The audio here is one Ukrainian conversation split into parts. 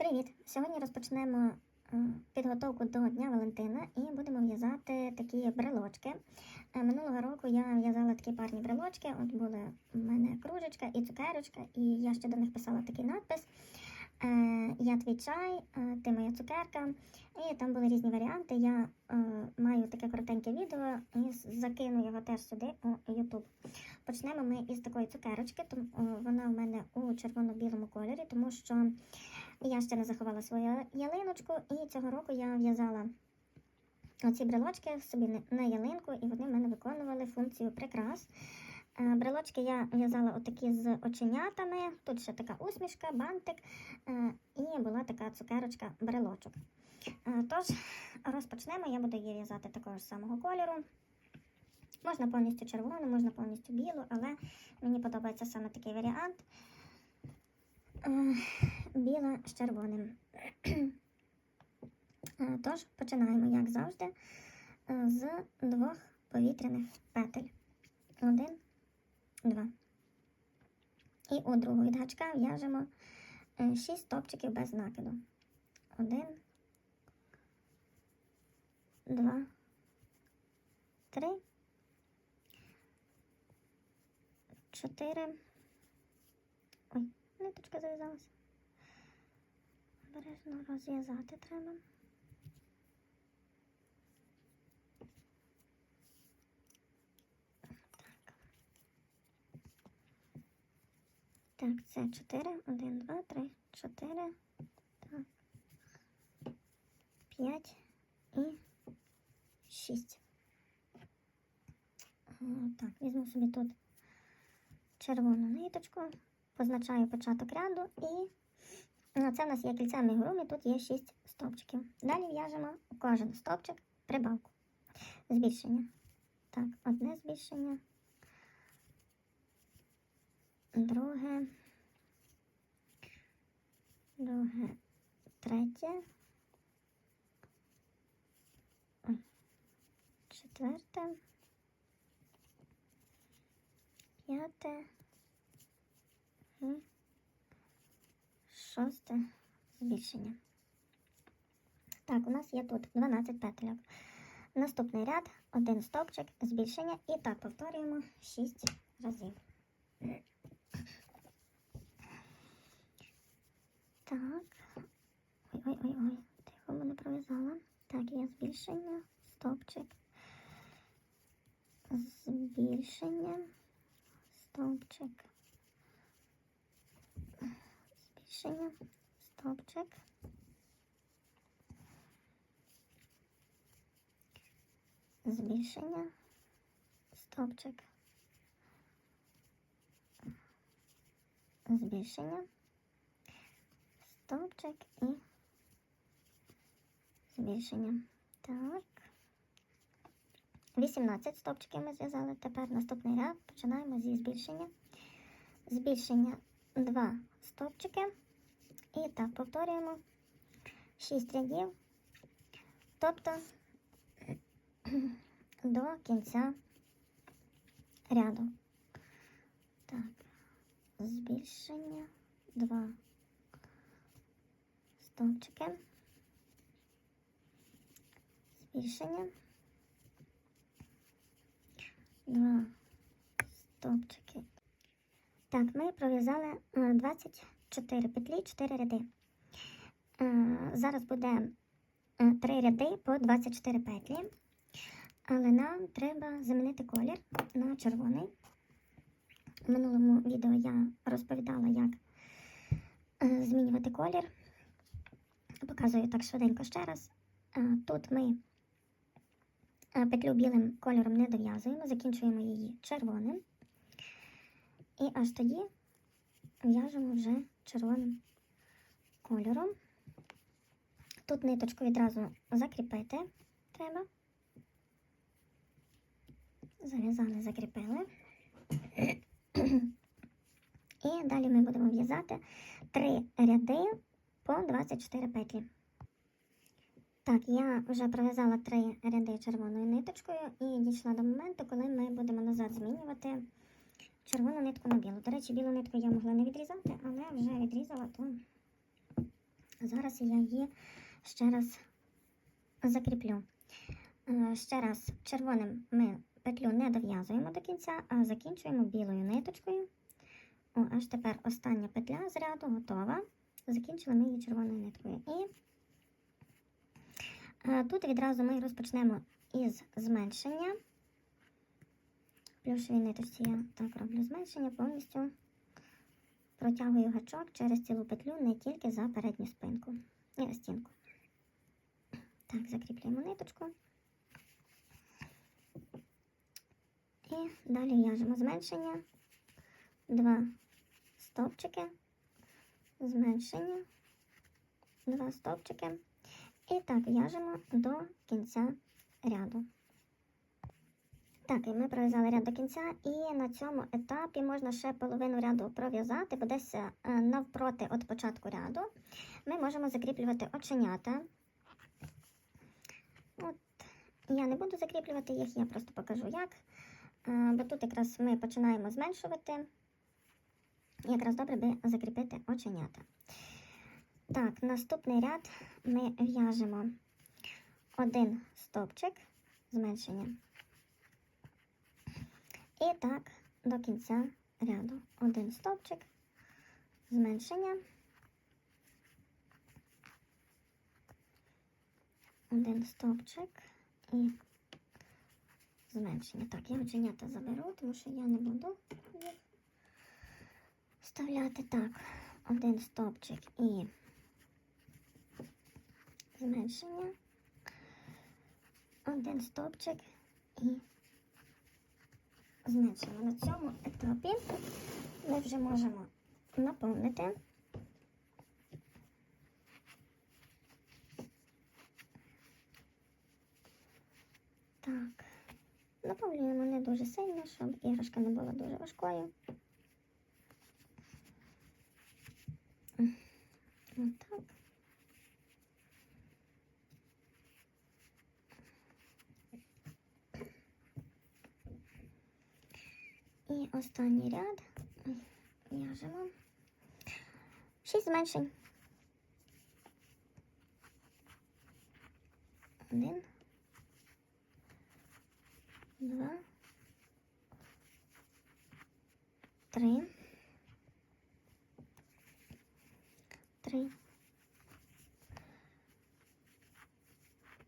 Привіт! Сьогодні розпочнемо е, підготовку до Дня Валентина і будемо в'язати такі брелочки. Е, Минулого року я в'язала такі парні брелочки. От були в мене кружечка і цукерочка, і я ще до них писала такий надпис. е, Я твій чай, ти моя цукерка. І там були різні варіанти. Я маю таке коротеньке відео і закину його теж сюди у YouTube. Почнемо ми із такої цукерочки. Тому вона в мене у червоно-білому кольорі, тому що я ще не заховала свою ялиночку, і цього року я в'язала оці брелочки собі на ялинку, і вони в мене виконували функцію прикрас. Е, Брелочки я в'язала отакі з оченятами. Тут ще така усмішка, бантик, е, і була така цукерочка брелочок. Е, Тож розпочнемо. Я буду її в'язати такого ж самого кольору. Можна повністю червону, можна повністю білу, але мені подобається саме такий варіант. Е, Біла з червоним. Е, Тож починаємо, як завжди, е, з двох повітряних петель. Один, два. І у другу від гачка в'яжемо 6 стопчиків без накиду. Один, два, три, чотири. Ой, ниточка зав'язалася. Обережно розв'язати треба. Так. Так, це 4. 1, 2, 3, 4. Так. 5 і 6. Так, візьму собі тут червону ниточку, позначаю початок ряду і Ну, Це в нас є кільце амігурумі, тут є 6 стовпчиків. Далі в'яжемо у кожен стовпчик прибавку. Збільшення. Так, одне збільшення. Друге. Друге. Третє. Четверте. П'яте. Шосте збільшення. Так, у нас є тут 12 петельок. Наступний ряд, один стовпчик, збільшення, і так повторюємо 6 разів. Так. Ой-ой-ой, тихо мене пров'язала. Так, є збільшення, стовпчик, збільшення, стовпчик, збільшення, стовпчик. Збільшення, стовпчик. Збільшення, стовпчик і збільшення. Так. 18 стовпчиків ми зв'язали. Тепер наступний ряд починаємо зі збільшення. Збільшення 2 стовпчики. І так повторюємо 6 рядів, тобто до кінця ряду. Так, збільшення 2 стовпчики, збільшення 2 стовпчики. Так, ми пров'язали е, 24 петлі, 4 ряди. Е, Зараз буде 3 ряди по 24 петлі, але нам треба замінити колір на червоний. В минулому відео я розповідала, як е, змінювати колір. Показую так швиденько ще раз. Е, Тут ми е, петлю білим кольором не дов'язуємо, закінчуємо її червоним. І аж тоді в'яжемо вже червоним кольором. Тут ниточку відразу закріпити треба. Зав'язали, закріпили. І далі ми будемо в'язати три ряди по 24 петлі. Так, я вже пров'язала три ряди червоною ниточкою і дійшла до моменту, коли ми будемо назад змінювати червону нитку на білу. До речі, білу нитку я могла не відрізати, але вже відрізала, то Зараз я її ще раз закріплю. Е, Ще раз червоним ми петлю не дов'язуємо до кінця, а закінчуємо білою ниточкою. О, аж тепер остання петля з ряду готова. Закінчили ми її червоною ниткою. І е, тут відразу ми розпочнемо із зменшення. Плюшевій ниточці я так роблю зменшення, повністю протягую гачок через цілу петлю не тільки за передню спинку і стінку. Так, закріплюємо ниточку. І далі в'яжемо зменшення. Два стовпчики, зменшення, два стовпчики. І так в'яжемо до кінця ряду. Так, і ми пров'язали ряд до кінця, і на цьому етапі можна ще половину ряду пров'язати, бо десь е, навпроти від початку ряду ми можемо закріплювати оченята. От, я не буду закріплювати їх, я просто покажу як. Е, Бо тут якраз ми починаємо зменшувати. Якраз добре би закріпити оченята. Так, наступний ряд ми в'яжемо один стовпчик зменшення. І так до кінця ряду. Один стовпчик, зменшення. Один стовпчик і зменшення. Так, я оченята заберу, тому що я не буду їх вставляти. Так, один стовпчик і зменшення. Один стовпчик і зменшимо. На цьому етапі ми вже можемо наповнити. Так, наповнюємо не дуже сильно, щоб іграшка не була дуже важкою. Отак. І останній ряд. В'яжемо шість зменшень. 1, 2, 3, 3,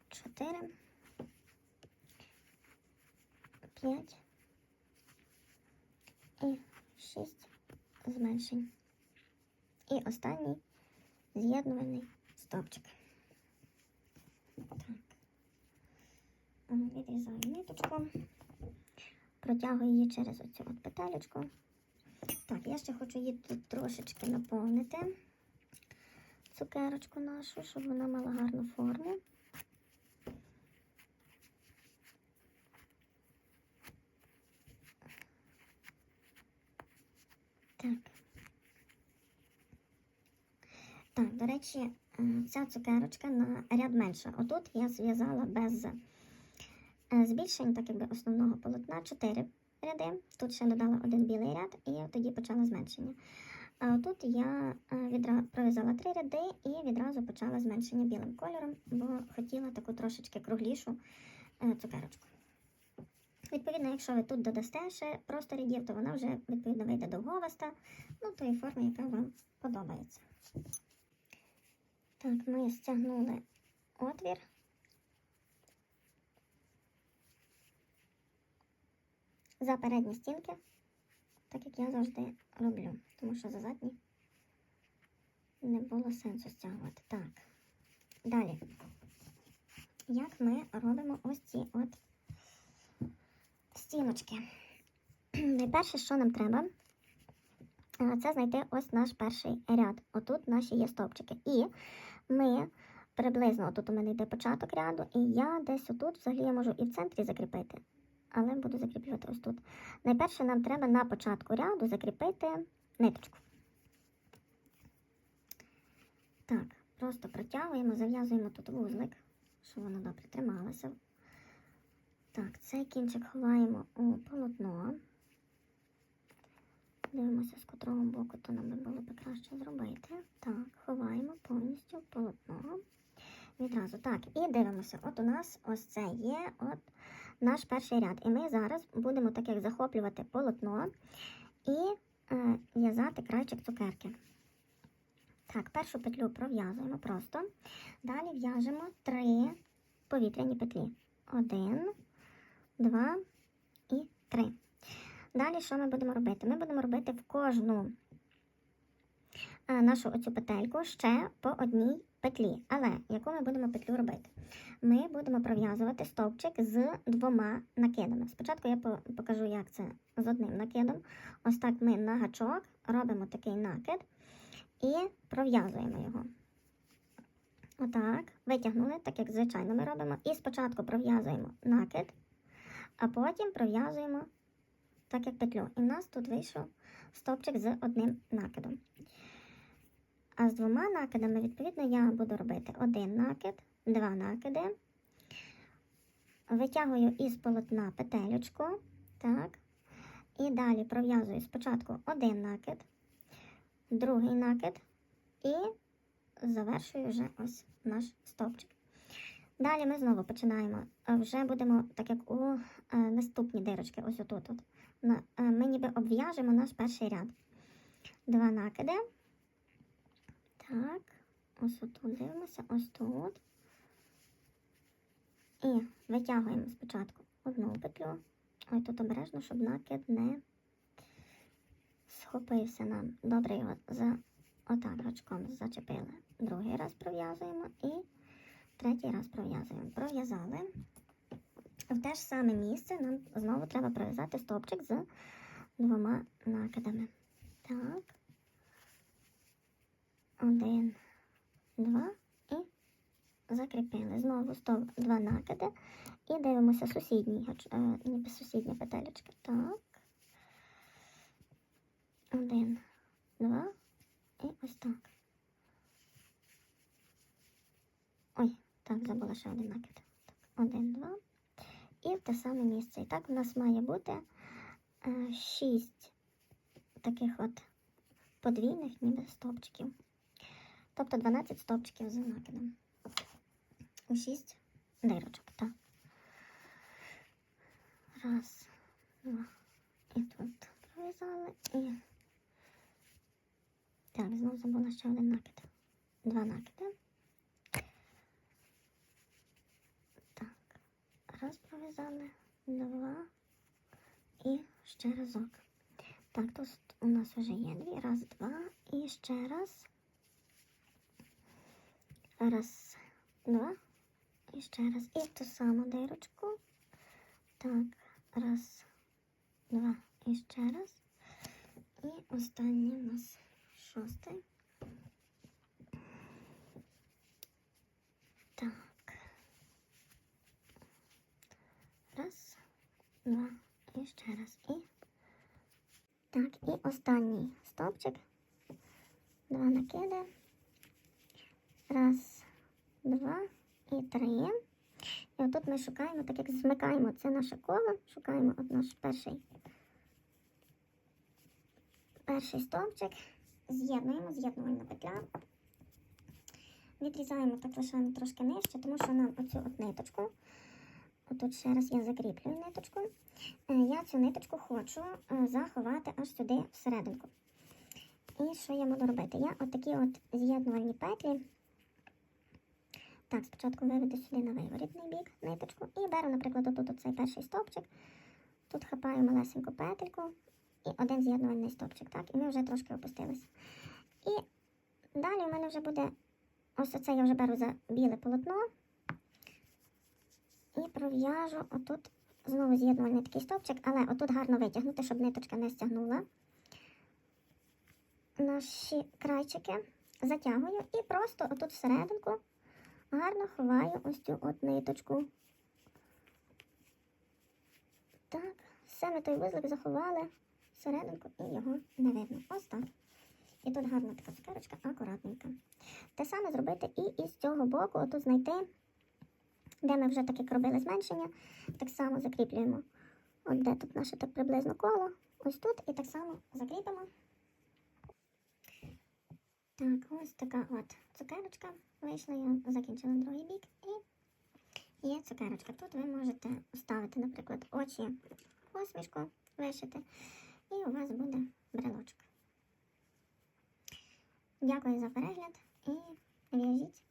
4, 5, 6 зменшень. І останній з'єднувальний стовпчик. Відрізаю ниточку, протягую її через оцю от петелечку. Так, я ще хочу її тут трошечки наповнити, цукерочку нашу, щоб вона мала гарну форму. Так. Так, до речі, е, ця цукерочка на ряд менша. Отут я зв'язала без е, збільшень, так якби основного полотна, 4 ряди. Тут ще додала один білий ряд і тоді почала зменшення. А тут я е, відра... пров'язала 3 ряди і відразу почала зменшення білим кольором, бо хотіла таку трошечки круглішу цукерочку. Відповідно, якщо ви тут додасте ще просто рядів, то вона вже відповідно вийде довговаста, ну тої форми, яка вам подобається. Так, ми стягнули отвір. За передні стінки, так як я завжди роблю, тому що за задні не було сенсу стягувати. Так, далі. Як ми робимо ось ці от стіночки. Найперше, що нам треба, е, це знайти ось наш перший ряд. Отут наші є стовпчики. І ми приблизно, отут у мене йде початок ряду, і я десь отут взагалі я можу і в центрі закріпити, але буду закріплювати ось тут. Найперше нам треба на початку ряду закріпити ниточку. Так, просто протягуємо, зав'язуємо тут вузлик, щоб воно добре трималося. Так, цей кінчик ховаємо у полотно. Дивимося, з котрого боку то нам би було б краще зробити. Так, ховаємо повністю полотно. Відразу. Так, і дивимося. От у нас ось це є от наш перший ряд. І ми зараз будемо так як захоплювати полотно і е, в'язати крайчик цукерки. Так, першу петлю пров'язуємо просто. Далі в'яжемо три повітряні петлі. Один, два і три. Далі що ми будемо робити? Ми будемо робити в кожну е, нашу оцю петельку ще по одній петлі. Але яку ми будемо петлю робити? Ми будемо пров'язувати стовпчик з двома накидами. Спочатку я покажу, як це з одним накидом. Ось так ми на гачок робимо такий накид і пров'язуємо його. Отак, витягнули, так як звичайно ми робимо. І спочатку пров'язуємо накид, а потім пров'язуємо так як петлю. І в нас тут вийшов стовпчик з одним накидом. А з двома накидами, відповідно, я буду робити один накид, два накиди. Витягую із полотна петелечку. Так. І далі пров'язую спочатку один накид, другий накид і завершую вже ось наш стовпчик. Далі ми знову починаємо. Е, Вже будемо, так як у е, наступні дирочки, ось отут. От, е, ми ніби обв'яжемо наш перший ряд. Два накиди. Так, ось отут дивимося, ось тут. І витягуємо спочатку одну петлю. Ой, тут обережно, щоб накид не схопився нам. Добре його за отак гачком зачепили. Другий раз пров'язуємо і третій раз пров'язуємо. Пров'язали. В те ж саме місце нам знову треба пров'язати стовпчик з двома накидами. Так. Один, два і закріпили. Знову стов, два накиди. І дивимося сусідній, гач- е, ніби сусідня петелечка. Так. Один, два і ось так. Ой, так, забула ще один накид. Один, два. І в те саме місце. І так у нас має бути е, шість таких от подвійних ніби стовпчиків. Тобто 12 стовпчиків з накидом. У 6 дирочок, так. Раз, два. І тут пров'язали. І так, знову забула ще один накид. Два накиди. Раз пров'язали, два і ще разок. Так, тут у нас вже є дві. Раз, два і ще раз. Раз, два. І ще раз. І в ту саму дирочку. Так, раз, два і ще раз. І останній у нас шостий. Так. Раз, два і ще раз. І так, і останній стовпчик. Два накиди. Раз, два і три. І отут ми шукаємо, так як змикаємо це наше коло, шукаємо от наш перший, перший стовпчик, з'єднуємо, з'єднувальна петля. Відрізаємо так лишаємо трошки нижче, тому що нам оцю от ниточку, отут ще раз я закріплюю ниточку, е, я цю ниточку хочу е, заховати аж сюди всерединку. І що я буду робити? Я отакі от з'єднувальні петлі. Так, спочатку виведу сюди на виворітний бік ниточку і беру, наприклад, отут оцей перший стовпчик. Тут хапаю малесеньку петельку і один з'єднувальний стовпчик. Так, і ми вже трошки опустилися. І далі у мене вже буде ось оце я вже беру за біле полотно і пров'яжу отут знову з'єднувальний такий стовпчик, але отут гарно витягнути, щоб ниточка не стягнула. Наші крайчики затягую і просто отут всерединку гарно ховаю ось цю от ниточку. Так, все ми той вузлик заховали всерединку і його не видно. Ось так. І тут гарна така цукерочка, акуратненька. Те саме зробити і із цього боку, отут знайти, де ми вже так робили зменшення, так само закріплюємо. От де тут наше так приблизно коло. ось тут і так само закріпимо. Так, ось така от цукерочка вийшла, я закінчила другий бік і є цукерочка. Тут ви можете вставити, наприклад, очі, посмішку вишити, і у вас буде брелочок. Дякую за перегляд і в'яжіть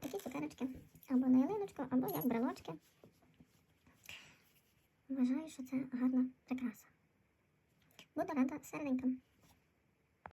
такі цукерочки або на ялиночку, або як брелочки. Вважаю, що це гарна прикраса. Буду рада серденькам.